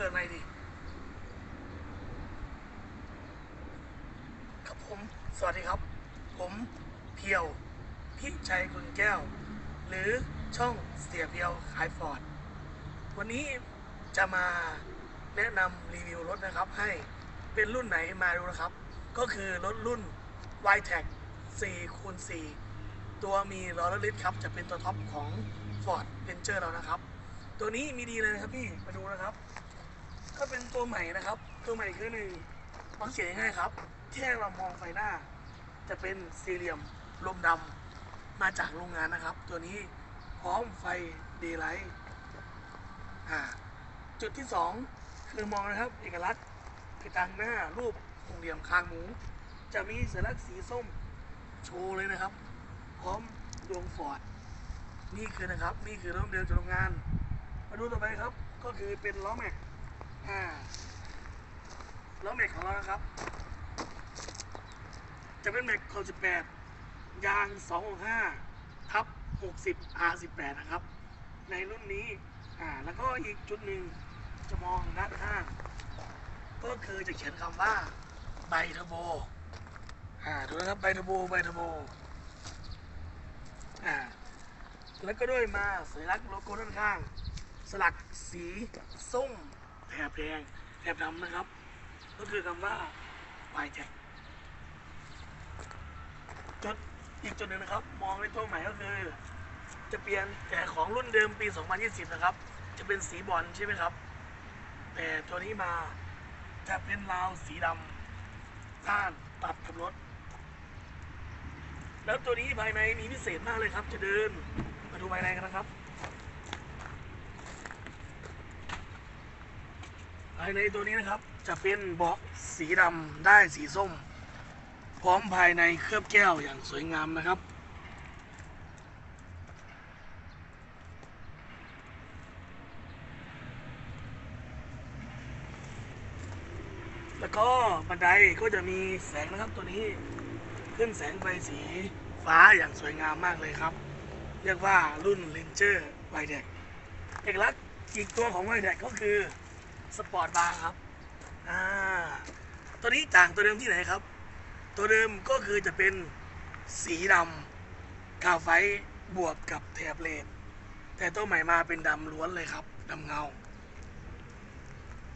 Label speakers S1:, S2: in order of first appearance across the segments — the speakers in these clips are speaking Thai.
S1: ปิดไมค์ดิครับผม สวัสดีครับ ผมเพียวพิชัยคุณแก้ว หรือช่องเสียเพียวขายฟอร์ด วันนี้จะมาแนะนำรีวิวรถนะครับ ให้เป็นรุ่นไหนมาดูนะครับ ก็คือรถรุ่น y t e c 4คูณ4ตัวมีล้อลลิตครับ จะเป็นตัวท็อปของ Ford Ranger เรานะครับ ตัวนี้มีดีเลยนะครับพี่ มาดูนะครับ ก็เป็นตัวใหม่นะครับ ตัวใหม่คือหนึ่งสังเกตง่ายครับแค่เรามองไฟหน้า จะเป็นสี่เหลี่ยมลมดำมาจากโรงงานนะครับ ตัวนี้พร้อมไฟเดย์ไลท์จุดที่สองคือมองนะครับ เอกลักษณ์กระจังหน้ารูปหกเหลี่ยมคางหมู จะมีสัญลักษณ์สีส้มโชว์เลยนะครับ พร้อมดวงฟอร์ดนี่คือนะครับ นี่คือรถเดิมจากโรงงาน มาดูต่อไปครับ ก็คือเป็นล้อแม็ก อ่าล้อแม็กของเรานะครับ จะเป็นแม็กคอ18ยาง265ทับ60 R18 นะครับ ในรุ่นนี้ อ่า แล้วก็อีกจุดหนึ่งจะมองด้านข้าง ก็คือจะเขียนคำว่าไบเทอร์โบ อ่า ดูนะครับไบเทอร์โบไบเทอร์โบ อ่า แล้วก็ด้วยมาสัญลักษณ์โลโก้ด้านข้าง สลักสีส้ม แถบแดงแถบดำนะครับ ก็คือคำว่า y t e c จุดอีกจุดหนึ่งนะครับ มองในตัวใหม่ก็คือ จะเปลี่ยนแต่ของรุ่นเดิมปี 2020 นะครับ จะเป็นสีบอลใช่ไหมครับ แต่ตัวนี้มาจะเป็นราวสีดำด้านตัดกับรถ แล้วตัวนี้ภายในมีพิเศษมากเลยครับ จะเดินมาดูภายในกันนะครับ ภาย ในตัวนี้นะครับ จะเป็นเบาะสีดำได้สีส้ม พร้อมภายในเคลือบแก้วอย่างสวยงามนะครับแล้วก็บันไดก็จะมีแสงนะครับตัวนี้ขึ้นแสงไฟสีฟ้าอย่างสวยงามมากเลยครับ เรียกว่ารุ่น Ranger w i d e c เอกลักษณ์อีกตัวของ w i d e c ก็คือ สปอร์ตบาร์ครับ อ่า ตัวนี้ต่างตัวเดิมที่ไหนครับ ตัวเดิมก็คือจะเป็นสีดำกาไฟบวกกับแถบเลนแต่ตัวใหม่มาเป็นดำล้วนเลยครับดำเงา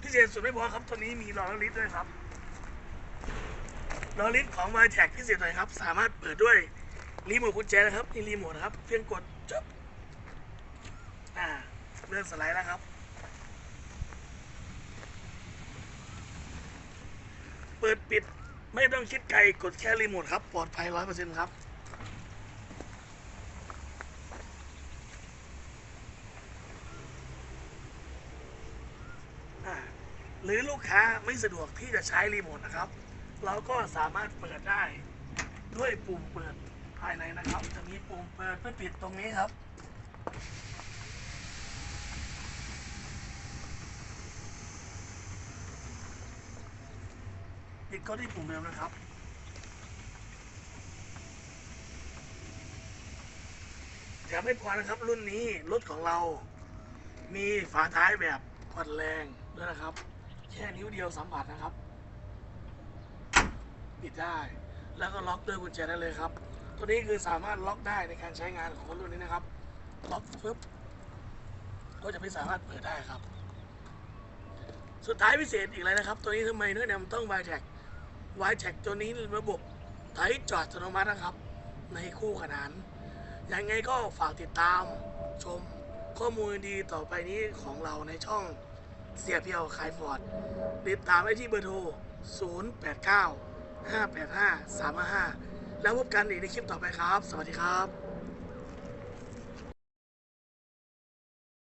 S1: ที่เจนสุดไม่พอครับ ตัวนี้มีล้อลิสด้วยครับล้อลิสของ m y t e c พิเศษหน่อยครับ สามารถเปิดด้วยรีโมทกุญแจนะครับนี่รีโมทนะครับ เพียงกดจับอ่าเลื่อนสไลด์แล้วครับ ปิดปิด ไม่ต้องคิดไกลกดแค่รีโมทครับ ปลอดภัยร้อยเปอร์เซ็นต์ครับหรือลูกค้าไม่สะดวกที่จะใช้รีโมทนะครับ เราก็สามารถเปิดได้ด้วยปุ่มเปิดภายในนะครับ จะมีปุ่มเปิดเพื่อปิดตรงนี้ครับิดก็ที่ปุ่มเดิมนะครับ แถมไม่พอนะครับรุ่นนี้รถของเรา มีฝาท้ายแบบผ่อนแรงด้วยนะครับ แค่นิ้วเดียวสัมผัสนะครับ ปิดได้ แล้วก็ล็อกด้วยกุญแจได้เลยครับ ตัวนี้คือสามารถล็อกได้ในการใช้งานของรุ่นนี้นะครับ ล็อกปุ๊บก็จะไม่สามารถเปิดได้ครับ สุดท้ายพิเศษอีกเลยนะครับ ตัวนี้ทำไมเนื้อเนี่ยมันต้อง y t วายแท็กตัวนี้ระบบไถจอดอัตโนมัตินะครับ ในคู่ขนาน ยังไงก็ฝากติดตามชมข้อมูลดีต่อไปนี้ของเราในช่องเสียเพียวขายฟอร์ดติดตามได้ที่เบอร์โทร 089 585 355 แล้วพบกันอีกในคลิปต่อไปครับ สวัสดีครับ